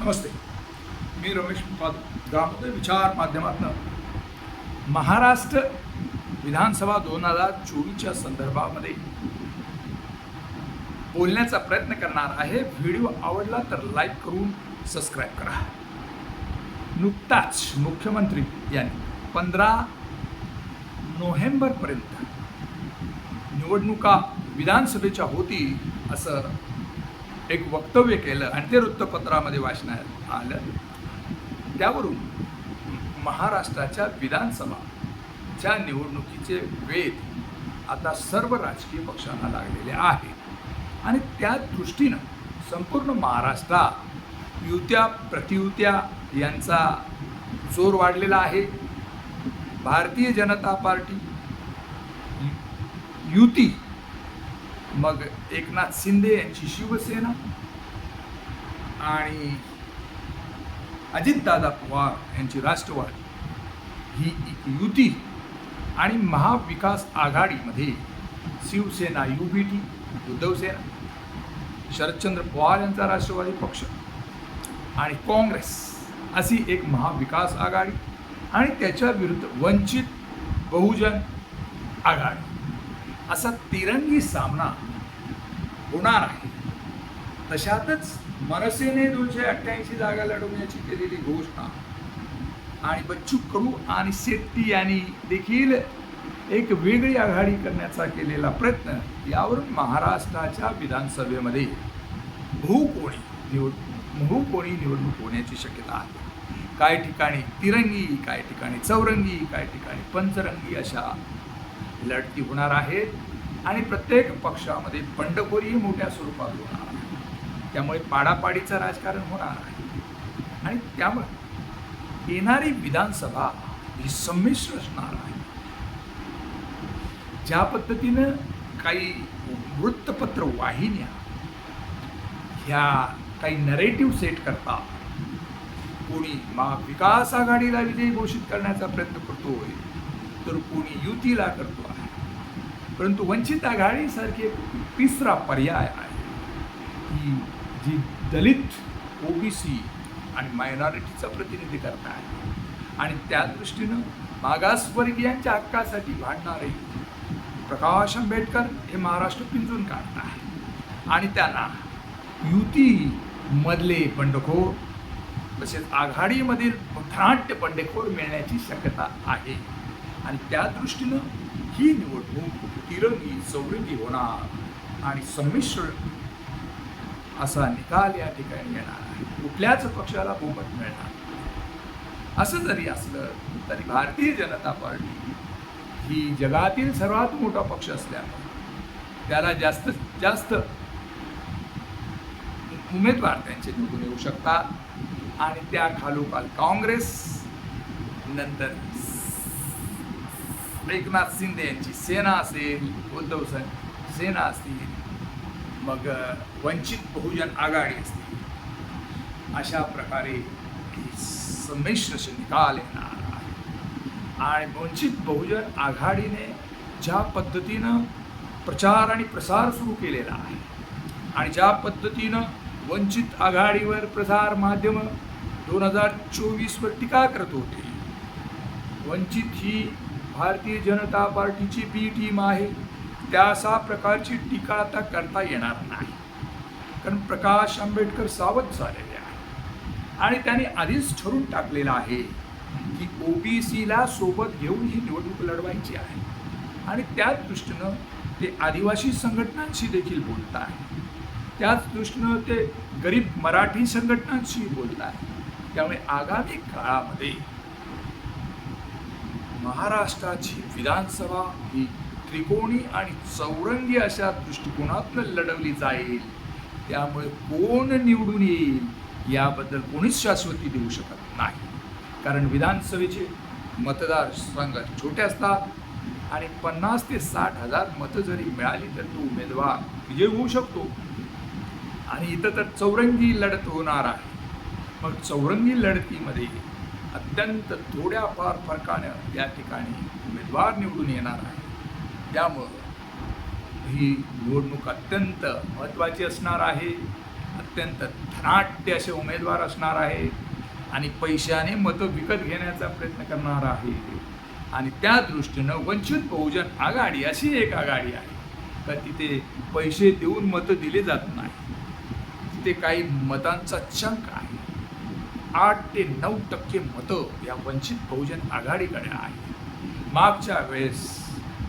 नमस्ते मी रमेश मुकाद ग्रामोदय विचार माध्यमातून. महाराष्ट्र विधानसभा दोन हजार चोवीसच्या संदर्भामध्ये बोलण्याचा प्रयत्न करणार आहे. व्हिडिओ आवडला तर लाईक करून सबस्क्राईब करा. नुकताच मुख्यमंत्री यांनी पंधरा नोव्हेंबरपर्यंत निवडणुका विधानसभेच्या होती असं एक वक्तव्य केलं आणि ते वृत्तपत्रामध्ये वाचण्यात आलं. त्यावरून महाराष्ट्राच्या विधानसभाच्या निवडणुकीचे वेध आता सर्व राजकीय पक्षांना लागलेले आहे आणि त्या दृष्टीनं संपूर्ण महाराष्ट्रात युत्या प्रतियुत्या यांचा जोर वाढलेला आहे. भारतीय जनता पार्टी यु- युती मग एकनाथ शिंदे यांची शिवसेना आणि अजितदादा पवार यांची राष्ट्रवादी. ही एक युती आणि महाविकास आघाडीमध्ये Shiv Sena U B T Uddhav Sena Sharadchandra Pawar यांचा राष्ट्रवादी पक्ष आणि काँग्रेस अशी एक महाविकास आघाडी आणि त्याच्या विरुद्ध वंचित बहुजन आघाडी. असा तिरंगी सामना होणार आहे. तशातच मनसेने दोनशे अठ्ठ्याऐंशी जागा लढवण्याची केलेली घोषणा आणि बच्चू कडू आणि शेट्टी यांनी देखील एक वेगळी आघाडी करण्याचा केलेला प्रयत्न यावरून महाराष्ट्राच्या विधानसभेमध्ये बहुकोणी निवड बहुकोणी निवडणूक होण्याची शक्यता आहे. काही ठिकाणी तिरंगी काही ठिकाणी चौरंगी काही ठिकाणी पंचरंगी अशा लढती होणार आहेत आणि प्रत्येक पक्षामध्ये बंडखोरीही मोठ्या स्वरूपात होणार आहे. त्यामुळे पाडापाडीचं राजकारण होणार आहे. आणि त्यामुळे येणारी विधानसभा ही संमिश्र असणार आहे. ज्या पद्धतीनं काही वृत्तपत्र वाहिन्या ह्या काही नरेटिव्ह सेट करतात कोणी महाविकास आघाडीला विजयी घोषित करण्याचा प्रयत्न करतोय तर कोणी युतीला करतो आहे परंतु वंचित आघाडीसारखे एक तिसरा पर्याय आहे की जी दलित ओबीसी आणि मायनॉरिटीचं प्रतिनिधी करत आहे आणि त्या दृष्टीनं मागासवर्गीयांच्या हक्कासाठी भांडणारे प्रकाश आंबेडकर हे महाराष्ट्र पिंजून काढत आहे आणि त्यांना युतीमधले बंडखोर तसेच आघाडीमधील धनाट्य बंडखोर मिळण्याची शक्यता आहे. आणि त्या दृष्टीनं ही निवडणूक तिरंगी चौरंगी होणार आणि संमिश्र असा निकाल या ठिकाणी येणार आहे. कुठल्याच पक्षाला बहुमत मिळणार असं जरी असलं तरी भारतीय जनता पार्टी ही जगातील सर्वात मोठा पक्ष असल्यामुळे त्याला जास्तीत जास्त उमेदवार त्यांचे निवडून येऊ शकतात. आणि त्या खालोखाल काँग्रेस नंतर एकनाथ शिंदे यांची सेना असेल उद्धव सेना असतील मग वंचित बहुजन आघाडी असतील अशा प्रकारे संमिश्र निकाल येणार आहे. आणि वंचित बहुजन आघाडीने ज्या पद्धतीनं प्रचार आणि प्रसार सुरू केलेला आहे आणि ज्या पद्धतीनं वंचित आघाडीवर प्रसार माध्यम दोन हजार चोवीसवर टीका करत होते वंचित ही भारतीय जनता पार्टीची बी टीम आहे. त्या असा प्रकारची टीका आता करता येणार नाही. कारण प्रकाश आंबेडकर सावध झालेले आहे आणि त्याने आधीच ठरून टाकलेलं आहे की ओबीसीला सोबत घेऊन ही निवडणूक लढवायची आहे. आणि त्याच दृष्टीनं ते आदिवासी संघटनांशी देखील बोलत आहे त्याच दृष्टीनं ते गरीब मराठी संघटनांशी बोलत आहे त्यामुळे आगामी काळामध्ये महाराष्ट्राची विधानसभा ही त्रिकोणी आणि चौरंगी अशा दृष्टिकोनातून लढवली जाईल. त्यामुळे कोण निवडून येईल याबद्दल कोणीच शाश्वती देऊ शकत नाही. कारण विधानसभेचे मतदार संघ छोटे असतात आणि पन्नास ते साठ हजार मतं जरी मिळाली तर तो उमेदवार विजय होऊ शकतो. आणि इथं तर चौरंगी लढत होणार आहे. मग चौरंगी लढतीमध्ये अत्यंत थोड्याफार फरकानं या ठिकाणी उमेदवार निवडून येणार आहे. त्यामुळं ही निवडणूक अत्यंत महत्त्वाची असणार आहे. अत्यंत धनाट्य असे उमेदवार असणार आहे. आणि पैशाने मतं विकत घेण्याचा प्रयत्न करणार आहे. आणि त्या दृष्टीनं वंचित बहुजन आघाडी अशी एक आघाडी आहे. तर तिथे पैसे देऊन मतं दिले जात नाही. तिथे काही मतांचा चंक आहे. आठ ते नऊ टक्के मतं या वंचित बहुजन आघाडीकडे आहेत. मागच्या वेळेस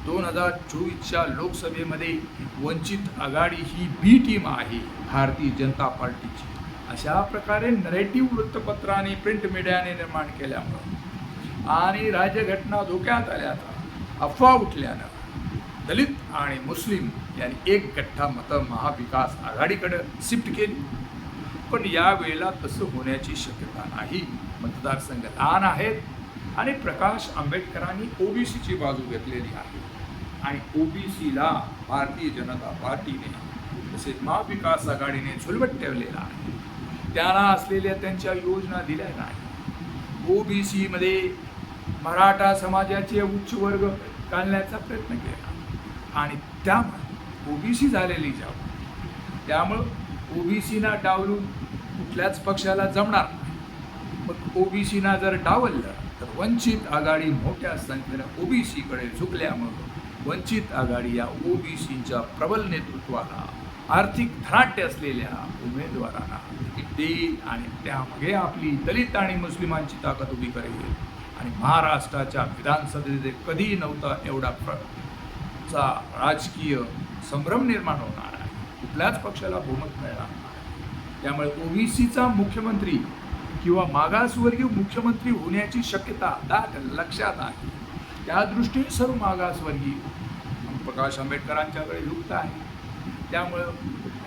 दोन हजार चोवीसच्या लोकसभेमध्ये वंचित आघाडी ही बी टीम आहे भारतीय जनता पार्टीची. अशा प्रकारे नरेटिव्ह वृत्तपत्राने प्रिंट मीडियाने निर्माण केल्यामुळं आणि राज्यघटना धोक्यात आल्याचा अफवा उठल्यानं दलित आणि मुस्लिम यांनी एक गठ्ठा मतं महाविकास आघाडीकडे शिफ्ट केली. पण यावेळेला तसं होण्याची शक्यता नाही. मतदारसंघ लहान आहेत आणि प्रकाश आंबेडकरांनी ओबीसीची बाजू घेतलेली आहे. आणि ओबीसीला भारतीय जनता पार्टीने तसेच महाविकास आघाडीने झुलवत ठेवलेला आहे. त्यांना असलेल्या त्यांच्या योजना दिल्या नाही. ओबीसीमध्ये मराठा समाजाचे उच्च वर्ग घालण्याचा प्रयत्न केला. आणि त्यामुळे ओबीसी झालेली जाऊ त्यामुळं ओबीसीना डावलून कुठल्याच पक्षाला जमणार मग ओबीसीना जर डावललं तर वंचित आघाडी मोठ्या संख्येनं ओबीसीकडे झुकल्यामुळं वंचित आघाडी या ओबीसीच्या प्रबल नेतृत्वाला आर्थिक धनाट्य असलेल्या उमेदवारांना तिकीट देईल आणि त्यामागे आपली दलित आणि मुस्लिमांची ताकद उभी करेल. आणि महाराष्ट्राच्या विधानसभेमध्ये कधी नव्हता एवढा प्र चा राजकीय संभ्रम निर्माण होणार आहे. कुठल्याच पक्षाला बहुमत मिळणार त्यामुळे ओबीसीचा मुख्यमंत्री किंवा मागासवर्गीय मुख्यमंत्री होण्याची शक्यता दाट लक्षात आहे. त्या दृष्टीने सर्व मागासवर्गीय प्रकाश आंबेडकरांच्याकडे युक्त आहे. त्यामुळं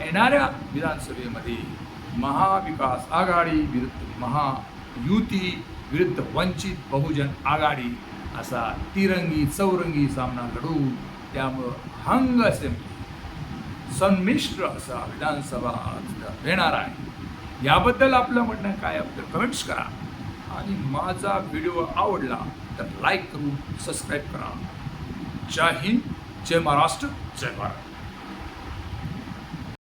येणाऱ्या विधानसभेमध्ये महाविकास आघाडी विरुद्ध महायुती विरुद्ध वंचित बहुजन आघाडी असा तिरंगी चौरंगी सामना लढवून त्यामुळं हंग असेंब्ली संमिश्र असा विधानसभा घेणार आहे. याबद्दल आपलं म्हणणं काय आपलं कमेंट्स करा. आणि माझा व्हिडिओ आवडला तर लाईक करून सबस्क्राईब करा. जय हिंद जय महाराष्ट्र जय भारत.